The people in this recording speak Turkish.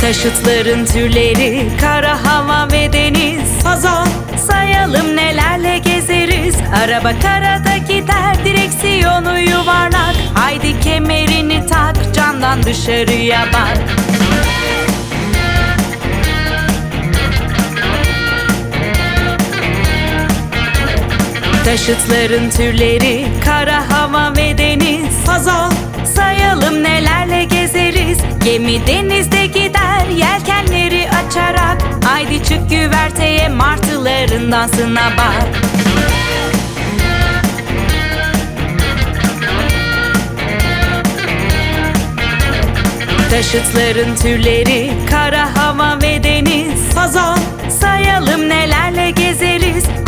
Taşıtların türleri, kara hava ve deniz. Fazal sayalım nelerle gezeriz. Araba karada gider, direksiyonu yuvarlak. Haydi kemerini tak, camdan dışarıya bak. Taşıtların türleri kara hava ve deniz. Fazla Sayalım nelerle gezeriz. Gemi denizde gider yelkenleri açarak. Haydi çık güverteye martıların dansına bak. Taşıtların türleri kara